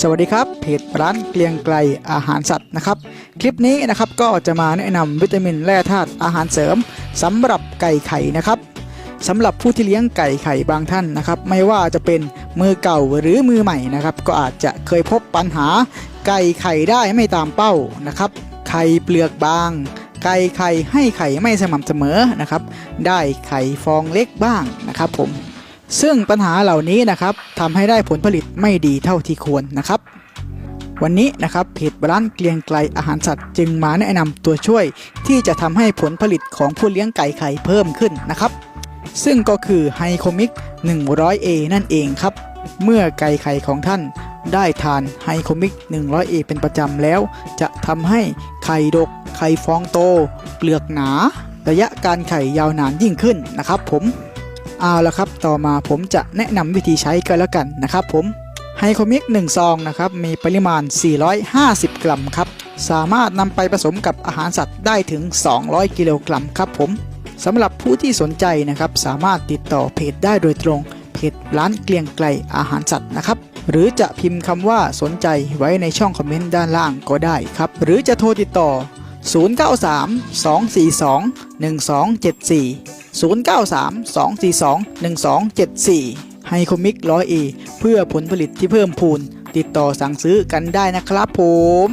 สวัสดีครับเพจร้านเกลียงไกลอาหารสัตว์นะครับ คลิปนี้นะครับก็จะมาแนะนำวิตามินแร่ธาตุอาหารเสริมสำหรับไก่ไข่นะครับสำหรับผู้ที่เลี้ยงไก่ไข่บางท่านนะครับ ไม่ว่าจะเป็นมือเก่าหรือมือใหม่นะครับ ก็อาจจะเคยพบปัญหา ไก่ไข่ได้ไม่ตามเป้านะครับ ไข่เปลือกบาง ไก่ไข่ให้ไข่ไม่สม่ำเสมอนะครับ ได้ไข่ฟองเล็กบ้างนะครับผม ซึ่งปัญหาเหล่านี้นะครับทำให้ได้ผลผลิตไม่ดีเท่าที่ควรนะครับ วันนี้นะครับเพจร้านเกลียงไกลอาหารสัตว์จึงมาแนะนำตัวช่วย ที่จะทำให้ผลผลิตของผู้เลี้ยงไก่ไข่เพิ่มขึ้นนะครับ ซึ่งก็คือไฮโคมิก 100A นั่นเองครับ เมื่อไก่ไข่ของท่านได้ทานไฮโคมิก 100A เป็นประจำแล้ว จะทำให้ไข่ดก ไข่ฟองโต เปลือกหนา ระยะการไข่ยาวนานยิ่งขึ้นนะครับผม เอาละครับ ต่อมาผมจะแนะนำวิธีใช้กันแล้วกันนะครับผมไฮโคมิก1ซองนะครับมีปริมาณ 450 กรัมครับ สามารถนำไปผสมกับอาหารสัตว์ได้ถึง 200 กิโลกรัมครับผมสำหรับผู้ที่สนใจนะครับสามารถติดต่อเพจได้โดยตรงเพจร้านเกลียงไกลอาหารสัตว์นะครับ หรือจะพิมพ์คำว่าสนใจไว้ในช่องคอมเมนต์ด้านล่างก็ได้ครับ หรือจะโทรติดต่อ 093 242 1274 093 242 1274 ไฮโคมิกร้อยเอเพื่อผลผลิตที่เพิ่มพูน ติดต่อสั่งซื้อกันได้นะครับผม